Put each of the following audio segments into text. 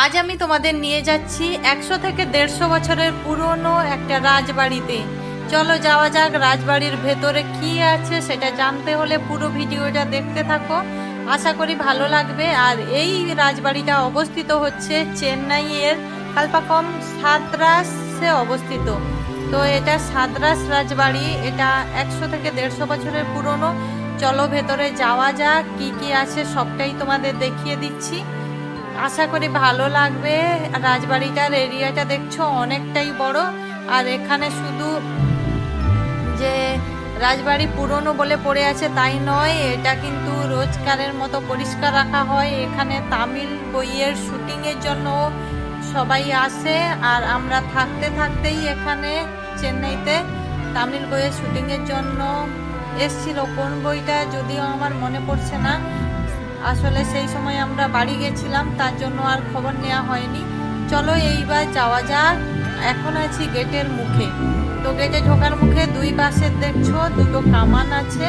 আজ আমি তোমাদের নিয়ে যাচ্ছি একশো থেকে দেড়শো বছরের পুরনো একটা রাজবাড়িতে। চলো যাওয়া যাক রাজবাড়ির ভেতরে কি আছে, সেটা জানতে হলে পুরো ভিডিওটা দেখতে থাকো। আশা করি ভালো লাগবে। আর এই রাজবাড়িটা অবস্থিত হচ্ছে চেন্নাইয়ের কালপাকম সাতরাসে অবস্থিত। তো এটা সাদরাস রাজবাড়ি, এটা একশো থেকে দেড়শো বছরের পুরনো। চলো ভেতরে যাওয়া যাক, কি কি আছে সবটাই তোমাদের দেখিয়ে দিচ্ছি। আশা করি ভালো লাগবে। রাজবাড়িটার এরিয়াটা দেখছ অনেকটাই বড়। আর এখানে শুধু যে রাজবাড়ি পুরনো বলে পড়ে আছে তাই নয়, এটা কিন্তু রোজকারের মতো পরিষ্কার রাখা হয়। এখানে তামিল বইয়ের শুটিংয়ের জন্য সবাই আসে। আর আমরা থাকতে থাকতেই এখানে চেন্নাইতে তামিল বইয়ের শুটিংয়ের জন্য এসছিল। কোন বইটা যদিও আমার মনে পড়ছে না আসলে সেই সময় আমরা বাড়ি গেছিলাম, তার জন্য আর খবর নেওয়া হয়নি। চলো এইবার যাওয়া যাক। এখন আছি গেটের মুখে। তো গেটে ঢোকার মুখে দুই পাশে দেখছ দুটো কামান আছে,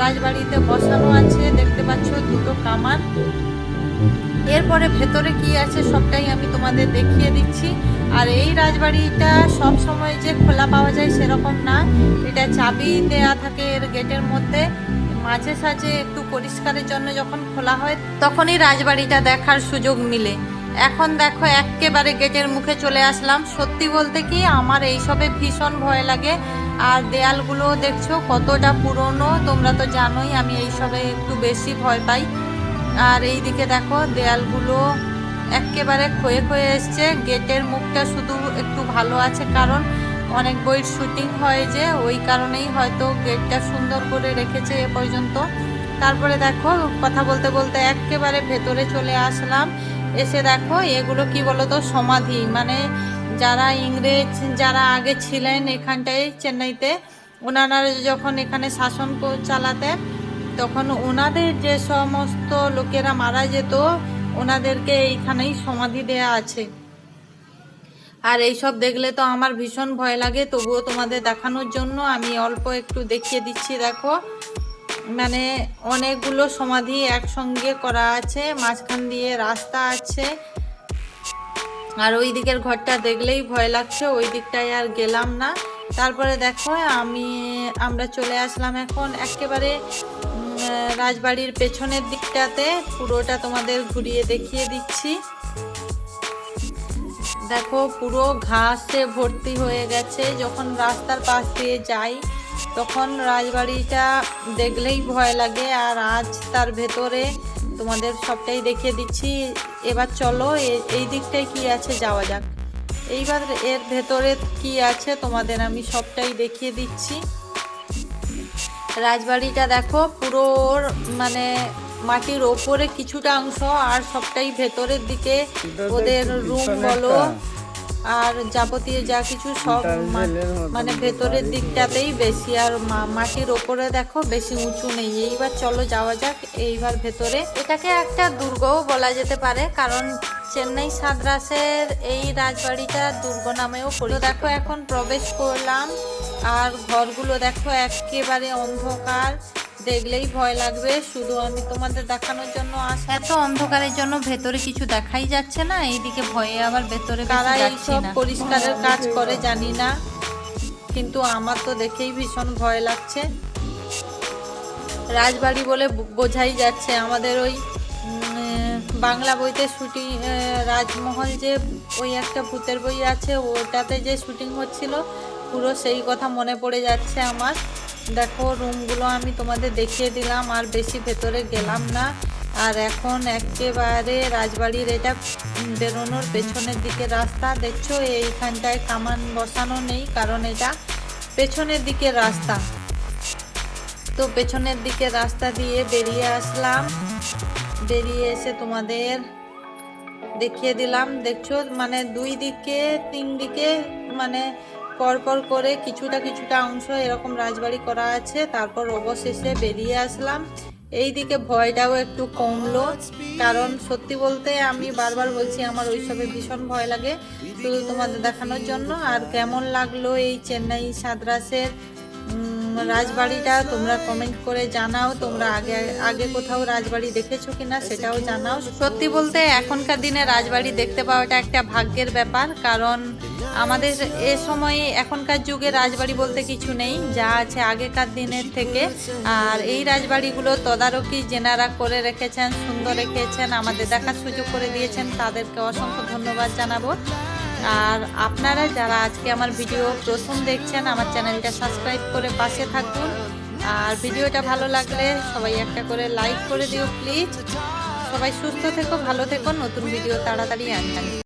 রাজবাড়িতে বসানো আছে, দেখতে পাচ্ছ দুটো কামান। এরপরে ভেতরে কি আছে সবটাই আমি তোমাদের দেখিয়ে দিচ্ছি। আর এই রাজবাড়িটা সব সময় যে খোলা পাওয়া যায় সেরকম না। এটা চাবি দেয়া থাকে এর গেটের মধ্যে। মাঝে সাঝে একটু পরিষ্কারের জন্য যখন খোলা হয়, তখনই রাজবাড়িটা দেখার সুযোগ মিলে। এখন দেখো একেবারে গেটের মুখে চলে আসলাম। সত্যি বলতে কি আমার এইসবে ভীষণ ভয় লাগে। আর দেয়ালগুলো দেখছ কতটা পুরনো, তোমরা তো জানোই আমি এইসবে একটু বেশি ভয় পাই। আর এই দিকে দেখো দেয়ালগুলো একেবারে ক্ষয়ে ক্ষয়ে এসছে। গেটের মুখটা শুধু একটু ভালো আছে কারণ অনেক বইয়ের শুটিং হয় যে, ওই কারণেই হয়তো গেটটা সুন্দর করে রেখেছে এ পর্যন্ত। তারপরে দেখো, কথা বলতে বলতে একেবারে ভেতরে চলে আসলাম। এসে দেখো, এগুলো কি বলতো, সমাধি। মানে যারা ইংরেজ, যারা আগে ছিলেন এখানটায়, চেন্নাইতে ওনারা যখন এখানে শাসন চালাতেন, তখন ওনাদের যে সমস্ত লোকেরা মারা যেত ওনাদেরকে এইখানেই সমাধি দেয়া আছে। আর এইসব দেখলে তো আমার ভীষণ ভয় লাগে। তবুও তোমাদের দেখানোর জন্য আমি অল্প একটু দেখিয়ে দিচ্ছি, দেখো। মানে অনেকগুলো সমাধি একসঙ্গে করা আছে, মাঝখান দিয়ে রাস্তা আছে। আর ওই দিকের ঘরটা দেখলেই ভয় লাগছে, ওই দিকটায় আর গেলাম না। তারপরে দেখো, আমি, আমরা চলে আসলাম এখন একেবারে রাজবাড়ির পেছনের দিকটাতে। পুরোটা তোমাদের ঘুরিয়ে দেখিয়ে দিচ্ছি। দেখো, পুরো ঘাসে ভর্তি হয়ে গেছে। যখন রাস্তার পাশ দিয়ে যাই, তখন রাজবাড়িটা দেখলেই ভয় লাগে। আর আজ তার ভেতরে তোমাদের সবটাই দেখিয়ে দিচ্ছি। এবার চলো এই দিকটায় কি আছে যাওয়া যাক। এইবার এর ভেতরে কি আছে তোমাদের আমি সবটাই দেখিয়ে দিচ্ছি। রাজবাড়িটা দেখো পুরো মানে মাটির ওপরে কিছুটা অংশ আর সবটাই ভেতরের দিকে ওদের রুম বলো। আর যাবতীয় যা কিছু সব মানে ভেতরের দিকটাতেই বেশি। আর মাটির ওপরে দেখো বেশি উঁচু নেই। এইবার চলো যাওয়া যাক। এইবার ভেতরে। এটাকে একটা দুর্গও বলা যেতে পারে কারণ চেন্নাই সাদ্রাসের এই রাজবাড়িটা দুর্গ নামেও পরিচিত। দেখো এখন প্রবেশ করলাম। আর ঘরগুলো দেখো একেবারে অন্ধকার। দেখলেই ভয় লাগবে। শুধু আমি তোমাদের দেখানোর জন্য আস এত অন্ধকারের জন্য ভেতরে কিছু দেখাই যাচ্ছে না এইদিকে ভয়ে আবার ভেতরে কারা এইসব পরিষ্কারের কাজ করে জানি না। কিন্তু আমার তো দেখেই ভীষণ ভয় লাগছে। রাজবাড়ি বলে বোঝাই যাচ্ছে আমাদের ওই বাংলা বইতে শুটিং রাজমহল যে ওই একটা ভূতের বই আছে ওটাতে যে শুটিং হচ্ছিল পুরো সেই কথা মনে পড়ে যাচ্ছে আমার। দেখো রুমগুলো আমি তোমাদের দেখিয়ে দিলাম, আর বেশি ভেতরে গেলাম না। আর এখন একেবারে রাজবাড়ির এটা বেরোনোর পেছনের দিকে রাস্তা। দেখছ, এইখানটায় কামান বসানো নেই, কারণ এটা পেছনের দিকে রাস্তা। তো পেছনের দিকে রাস্তা দিয়ে বেরিয়ে আসলাম। বেরিয়ে এসে তোমাদের দেখিয়ে দিলাম। দেখছ মানে দুই দিকে, তিন দিকে মানে পরপর করে কিছুটা কিছুটা অংশ এরকম রাজবাড়ি করা আছে, তারপর অবশেষে বেরিয়ে আসলাম। এই দিকে ভয়টাও একটু কমলো, কারণ সত্যি বলতে আমি বারবার বলছি, আমার ওইসবে ভীষণ ভয় লাগে। শুধু তোমাদের দেখানোর জন্য, আর কেমন লাগল এই চেন্নাই সাদরাসের রাজবাড়িটা তোমরা কমেন্ট করে জানাও, তোমরা আগে আগে কোথাও রাজবাড়ি দেখেছ কিনা সেটাও জানাও। সত্যি বলতে এখনকার দিনে রাজবাড়ি দেখতে পাওয়াটা একটা ভাগ্যের ব্যাপার, কারণ আমাদের এ সময়ে এখনকার যুগে রাজবাড়ি বলতে কিছু নেই, যা আছে আগেকার দিনের থেকে। আর এই রাজবাড়িগুলো তদারকি জেনারা করে রেখেছেন, সুন্দর রেখেছেন, আমাদের দেখার সুযোগ করে দিয়েছেন, তাদেরকে অসংখ্য ধন্যবাদ জানাব। আর আপনারা যারা আজকে আমার ভিডিও প্রথম দেখছেন, আমার চ্যানেলটা সাবস্ক্রাইব করে পাশে থাকুন। আর ভিডিওটা ভালো লাগলে সবাই একটা করে লাইক করে দিও, প্লিজ। সবাই সুস্থ থেকো, ভালো থেকো, নতুন ভিডিও তাড়াতাড়ি আনবেন।